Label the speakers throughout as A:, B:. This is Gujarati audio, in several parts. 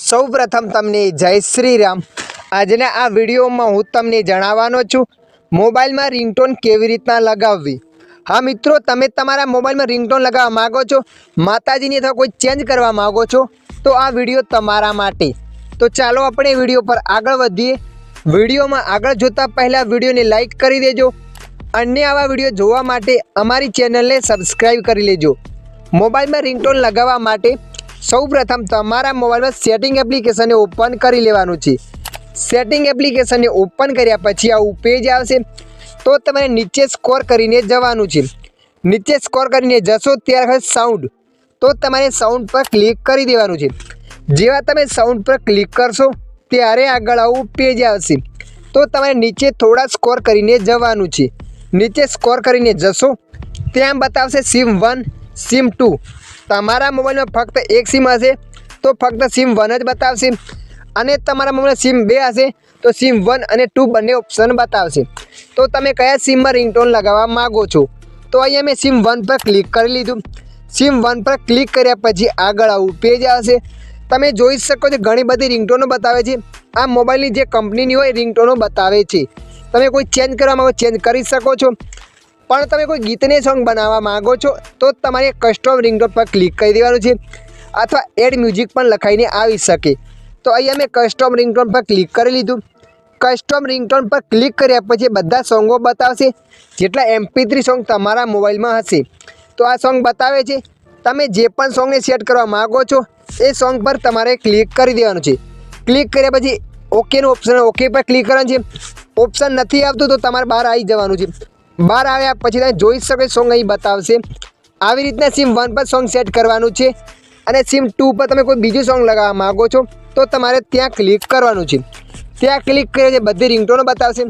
A: સૌ પ્રથમ તમને જય શ્રી રામ આજના આ વિડીયોમાં હું તમને જણાવવાનો છું, મોબાઈલમાં રિંગટોન કેવી રીતના લગાવવી? હા મિત્રો, તમે તમારા મોબાઈલમાં રિંગટોન લગાવવા માગો છો? માતાજીની અથવા કોઈ ચેન્જ કરવા માગો છો? તો આ વીડિયો તમારા માટે. તો ચાલો આપણે વીડિયો પર આગળ વધીએ. વિડીયોમાં આગળ જોતા પહેલાં વિડીયોને લાઇક કરી દેજો અન્ય આવા વીડિયો જોવા માટે અમારી ચેનલને સબસ્ક્રાઈબ કરી લેજો. મોબાઈલમાં રિંગટોન લગાવવા માટે સૌપ્રથમ તમારા મોબાઈલમાં સેટિંગ એપ્લિકેશનને ઓપન કરી લેવાનું છે. સેટિંગ એપ્લિકેશનને ઓપન કર્યા પછી આવું પેજ આવશે. તો તમારે નીચે સ્કોર કરીને જવાનું છે. નીચે સ્કોર કરીને જશો ત્યારે સાઉન્ડ તો તમારે સાઉન્ડ પર ક્લિક કરી દેવાનું છે. જેવા તમે સાઉન્ડ પર ક્લિક કરશો ત્યારે આગળ આવું પેજ આવશે. તો તમારે નીચે થોડા સ્કોર કરીને જવાનું છે. નીચે સ્કોર કરીને જશો. ત્યાં બતાવશે સિમ વન સિમ ટુ તમારા મોબાઈલમાં ફક્ત એક સિમ હશે, તો ફક્ત સિમ વન જ બતાવશે. અને તમારા મોબાઈલમાં સિમ બે હશે, તો સિમ વન અને ટુ બંને ઓપ્શન બતાવશે. તો તમે કયા સિમમાં રિંગટોન લગાવવા માગો છો? તો અહીંયા મેં સિમ વન પર ક્લિક કરી લીધું. સિમ વન પર ક્લિક કર્યા પછી આગળ આવું પેજ આવશે. તમે જોઈ શકો છો ઘણી બધી રિંગટોનો બતાવે છે. આ મોબાઈલની જે કંપનીની હોય રિંગટોનો બતાવે છે. તમે કોઈ ચેન્જ કરવા માગો ચેન્જ કરી શકો છો. પણ તમે કોઈ ગીતને સોંગ બનાવવા માગો છો, તો તમારે કસ્ટમ રિંગટોન પર ક્લિક કરી દેવાનું છે, અથવા એડ મ્યુઝિક પણ લખાઈને આવી શકે. તો અહીંયા મેં કસ્ટમ રિંગટોન પર ક્લિક કરી લીધું. કસ્ટમ રિંગટોન પર ક્લિક કર્યા પછી બધા સોંગો બતાવશે, જેટલા એમપી સોંગ તમારા મોબાઈલમાં હશે. તો આ સોંગ બતાવે છે, તમે જે પણ સોંગને સેટ કરવા માગો છો, એ સોંગ પર તમારે ક્લિક કરી દેવાનું છે. ક્લિક કર્યા પછી ઓકેનું ઓપ્શન ઓકે પર ક્લિક કરવાનું છે. ઓપ્શન નથી આવતું તો તમારે બહાર આવી જવાનું છે. બહાર આવ્યા પછી તમે જોઈ શકો સોંગ અહીં બતાવશે. આવી રીતના સિમ વન પર સોંગ સેટ કરવાનું છે અને સિમ ટુ પર તમે કોઈ બીજું સોંગ લગાવવા માગો છો તો તમારે ત્યાં ક્લિક કરવાનું છે. ત્યાં ક્લિક કરીએ છે બધી રિંગટોનો બતાવશે.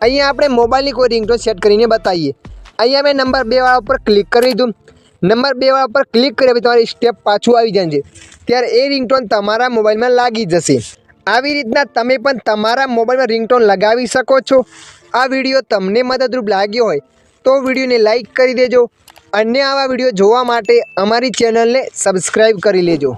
A: અહીંયા આપણે મોબાઈલની કોઈ રિંગટોન સેટ કરીને બતાવીએ. અહીંયા મેં નંબર બે વાળા ઉપર ક્લિક કરી દીધું નંબર બે વાળા ઉપર ક્લિક કર્યા પછી તમારી સ્ટેપ પાછું આવી જાય છે ત્યારે એ રિંગટોન તમારા મોબાઈલમાં લાગી જશે. આવી રીતના તમે પણ તમારા મોબાઈલમાં રિંગટોન લગાવી શકો છો. આ વીડિયો તમને મદદરૂપ લાગ્યો હોય તો વિડીયોને લાઇક કરી દેજો. અન્ય આવા વીડિયો જોવા માટે અમારી ચેનલને સબસ્ક્રાઈબ કરી લેજો.